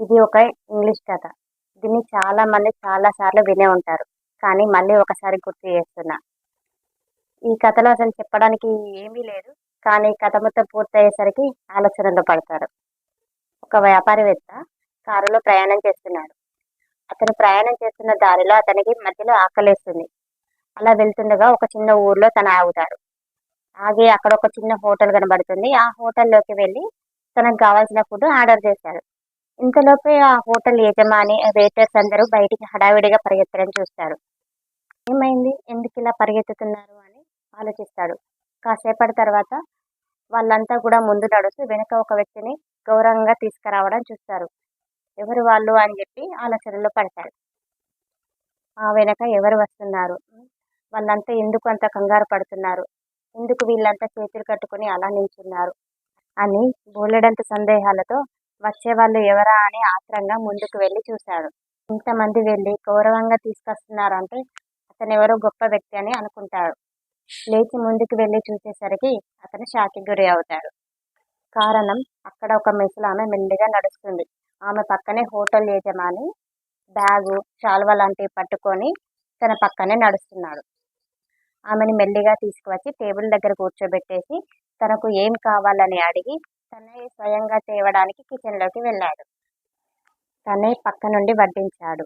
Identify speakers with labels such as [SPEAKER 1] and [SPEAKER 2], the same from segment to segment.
[SPEAKER 1] ఇది ఒక ఇంగ్లీష్ కథ. దీన్ని చాలా మంది చాలా సార్లు వినే ఉంటారు. కానీ మళ్ళీ ఒకసారి గుర్తు చేస్తున్నా. ఈ కథలో అసలు చెప్పడానికి ఏమీ లేదు. కానీ కథ మొత్తం పూర్తయ్యేసరికి ఆలోచనలో పడతారు. ఒక వ్యాపారవేత్త కారులో ప్రయాణం చేస్తున్నాడు. అతను ప్రయాణం చేస్తున్న దారిలో అతనికి మధ్యలో ఆకలేస్తుంది. అలా వెళ్తుండగా ఒక చిన్న ఊర్లో తను ఆగుతాడు. ఆగి అక్కడ ఒక చిన్న హోటల్ కనబడుతుంది. ఆ హోటల్లోకి వెళ్ళి తనకు కావాల్సిన ఫుడ్ ఆర్డర్ చేశాడు. ఇంతలోపే ఆ హోటల్ యజమాని వెయిటర్స్ అందరూ బయటికి హడావిడిగా పరిగెత్తడం చూస్తారు. ఏమైంది? ఎందుకు ఇలా పరిగెత్తుతున్నారు అని ఆలోచిస్తాడు కాసేపటి తర్వాత వాళ్ళంతా కూడా ముందు నడుస్తూ వెనుక ఒక వ్యక్తిని గౌరవంగా తీసుకురావడం చూస్తారు. ఎవరు వాళ్ళు అని చెప్పి ఆలోచనలో పడతారు. ఆ వెనక ఎవరు వస్తున్నారు? వాళ్ళంతా ఎందుకు అంత కంగారు పడుతున్నారు? ఎందుకు వీళ్ళంతా చేతులు కట్టుకొని అలా నిల్చున్నారు? అని బోలెడంత సందేహాలతో వచ్చేవాళ్ళు ఎవరా అని ఆత్రంగా ముందుకు వెళ్ళి చూశాడు ఇంతమంది వెళ్ళి గౌరవంగా తీసుకొస్తున్నారంటే అతను ఎవరో గొప్ప వ్యక్తి అని అనుకుంటాడు లేచి ముందుకు వెళ్ళి చూసేసరికి అతను షాకి గురి అవుతాడు. కారణం అక్కడ ఒక ముసలామె మెల్లిగా నడుస్తుంది. ఆమె పక్కనే హోటల్ యజమాని బ్యాగు శాల్వా లాంటివి పట్టుకొని తన పక్కనే నడుస్తున్నాడు. ఆమెను మెల్లిగా తీసుకువచ్చి టేబుల్ దగ్గర కూర్చోబెట్టేసి తనకు ఏం కావాలని అడిగి తనే స్వయంగా తేవడానికి కిచెన్లోకి వెళ్ళాడు. తనే పక్క నుండి వడ్డించాడు.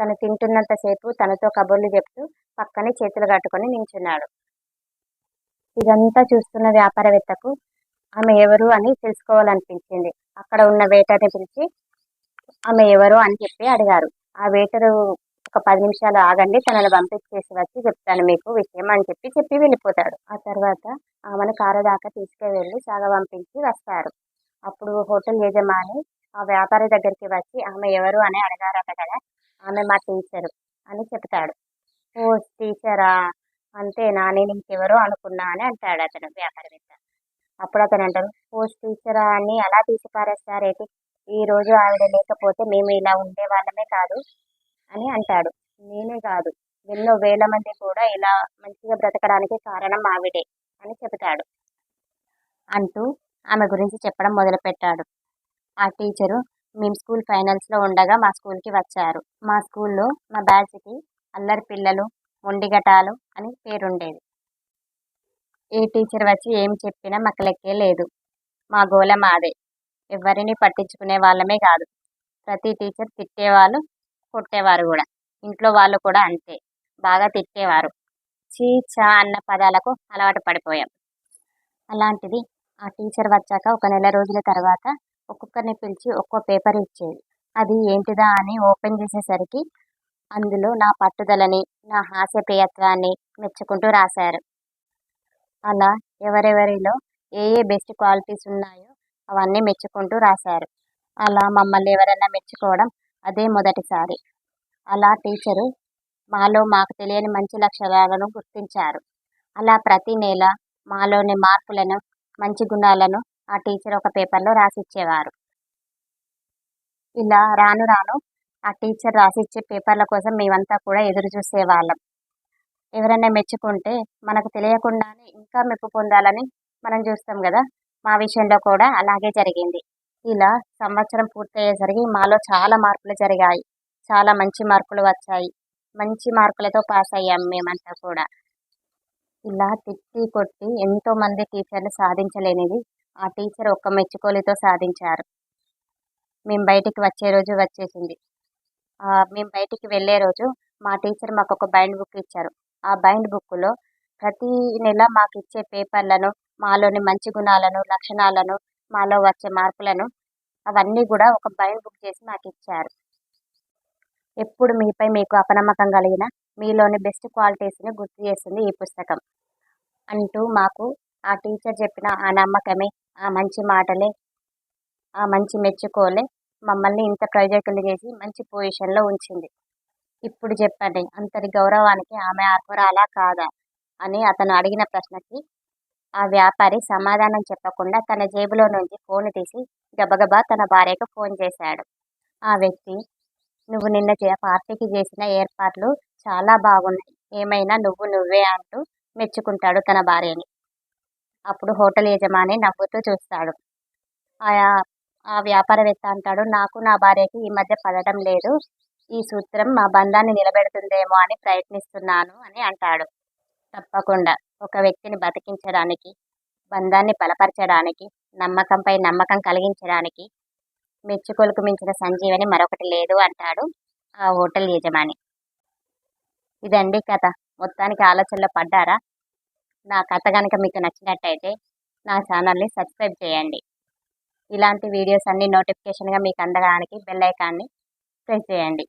[SPEAKER 1] తను తింటున్నంతసేపు తనతో కబుర్లు చెప్తూ పక్కనే చేతులు కట్టుకొని నించున్నాడు. ఇదంతా చూస్తున్న వ్యాపారవేత్తకు ఆమె ఎవరు అని తెలుసుకోవాలనిపించింది. అక్కడ ఉన్న వేటర్ని పిలిచి ఆమె ఎవరు? అని చెప్పి అడిగారు. ఆ వేటరు ఒక పది నిమిషాలు ఆగండి తనని పంపించేసి వచ్చి చెప్తాను మీకు విషయం అని చెప్పి చెప్పి వెళ్ళిపోతాడు. ఆ తర్వాత ఆమెను కారు దాకా తీసుకువెళ్ళి సాగ పంపించి వస్తారు. అప్పుడు హోటల్ యజమాని ఆ వ్యాపారి దగ్గరికి వచ్చి ఆమె ఎవరు? అని అడగారట కదా ఆమె మా టీచరు అని చెప్తాడు. ఓ టీచరా? అంతేనా నేను ఇంకెవరో అనుకున్నా అని అంటాడు అతను వ్యాపారవేత్త అప్పుడు అతను అంటారు ఓ టీచరా అని అలా తీసిపారేస్తారేటి ఈ రోజు ఆవిడ లేకపోతే మేము ఇలా ఉండే వాళ్ళమే కాదు. అని అంటాడు. నేనే కాదు. ఎన్నో వేల మంది కూడా ఇలా మంచిగా బ్రతకడానికి కారణం ఆవిడే అని చెబుతాడు. అంటూ ఆమె గురించి చెప్పడం మొదలుపెట్టాడు. ఆ టీచరు మేము స్కూల్ ఫైనల్స్లో ఉండగా మా స్కూల్కి వచ్చారు. మా స్కూల్లో మా బ్యాచ్కి అల్లరి పిల్లలు మొండిగటాలు అని పేరుండేది. ఏ టీచర్ వచ్చి ఏం చెప్పినా మాకు లెక్కే లేదు. మా గోల మాదే. ఎవరిని పట్టించుకునే వాళ్ళమే కాదు. ప్రతి టీచర్ తిట్టేవాళ్ళు కొట్టేవారు కూడా. ఇంట్లో వాళ్ళు కూడా అంతే. బాగా తిట్టేవారు. చీ చా అన్న పదాలకు అలవాటు పడిపోయాం. అలాంటిది ఆ టీచర్ వచ్చాక ఒక నెల రోజుల తర్వాత ఒక్కొక్కరిని పిలిచి ఒక్కో పేపర్ ఇచ్చేది. అది ఏంటిదా అని ఓపెన్ చేసేసరికి అందులో నా పట్టుదలని నా హాస్యప్రియత్వాన్ని మెచ్చుకుంటూ రాశారు. అలా ఎవరెవరిలో ఏ ఏ బెస్ట్ క్వాలిటీస్ ఉన్నాయో అవన్నీ మెచ్చుకుంటూ రాశారు. అలా మమ్మల్ని ఎవరైనా మెచ్చుకోవడం అదే మొదటిసారి. అలా టీచరు మాలో మాకు తెలియని మంచి లక్షణాలను గుర్తించారు. అలా ప్రతి నెల మాలోని మార్పులను మంచి గుణాలను ఆ టీచర్ ఒక పేపర్లో రాసిచ్చేవారు. ఇలా రాను రాను ఆ టీచర్ రాసిచ్చే పేపర్ల కోసం మేమంతా కూడా ఎదురు చూసేవాళ్ళం. ఎవరైనా మెచ్చుకుంటే మనకు తెలియకుండానే ఇంకా మెప్పు పొందాలని మనం చూస్తాం కదా? మా విషయంలో కూడా అలాగే జరిగింది. ఇలా సంవత్సరం పూర్తయ్యేసరికి మాలో చాలా మార్పులు జరిగాయి. చాలా మంచి మార్కులు వచ్చాయి. మంచి మార్కులతో పాస్ అయ్యాం మేమంతా కూడా. ఇలా తిట్టి కొట్టి ఎంతో మంది టీచర్లు సాధించలేనిది ఆ టీచర్ ఒక్క మెచ్చుకోలితో సాధించారు. మేము బయటికి వచ్చే రోజు వచ్చేసింది. మేము బయటికి వెళ్ళే రోజు మా టీచర్ మాకు ఒక బైండ్ బుక్ ఇచ్చారు. ఆ బైండ్ బుక్లో ప్రతి నెల మాకు ఇచ్చే పేపర్లను మాలోని మంచి గుణాలను లక్షణాలను మాలో వచ్చే మార్పులను అవన్నీ కూడా ఒక బైండ్ బుక్ చేసి మాకు ఇచ్చారు. ఎప్పుడు మీపై మీకు అపనమ్మకం కలిగిన మీలోని బెస్ట్ క్వాలిటీస్ని గుర్తు చేస్తుంది ఈ పుస్తకం. అంటూ మాకు ఆ టీచర్ చెప్పిన ఆ నమ్మకమే ఆ మంచి మాటలే ఆ మంచి మెచ్చుకోలే మమ్మల్ని ఇంత ప్రయోజకులు చేసి మంచి పొజిషన్లో ఉంచింది. ఇప్పుడు చెప్పండి అంతటి గౌరవానికి ఆమె అర్హురాలా కాదా అని అతను అడిగిన ప్రశ్నకి ఆ వ్యాపారి సమాధానం చెప్పకుండా తన జేబులో నుంచి ఫోన్ తీసి గబగబా తన భార్యకు ఫోన్ చేశాడు. ఆ వ్యక్తి నువ్వు నిన్న పార్టీకి చేసిన ఏర్పాట్లు చాలా బాగున్నాయి. ఏమైనా నువ్వు నువ్వే అంటూ మెచ్చుకుంటాడు తన భార్యని. అప్పుడు హోటల్ యజమాని నవ్వుతూ చూస్తాడు. ఆయా ఆ వ్యాపారవేత్త అంటాడు నాకు నా భార్యకి ఈ మధ్య పడటం లేదు. ఈ సూత్రం మా బంధాన్ని నిలబెడుతుందేమో అని ప్రయత్నిస్తున్నాను అని అంటాడు. తప్పకుండా. ఒక వ్యక్తిని బతికించడానికి బంధాన్ని బలపరచడానికి నమ్మకంపై నమ్మకం కలిగించడానికి మెచ్చుకోలుకు మించిన సంజీవని మరొకటి లేదు అంటాడు ఆ హోటల్ యజమాని. ఇదండి కథ. మొత్తానికి ఆలోచనలో పడ్డారా? నా కథ కనుక మీకు నచ్చినట్టయితే నా ఛానల్ని సబ్స్క్రైబ్ చేయండి. ఇలాంటి వీడియోస్ అన్ని నోటిఫికేషన్గా మీకు అందడానికి బెల్ ఐకాన్ని ప్రెస్ చేయండి.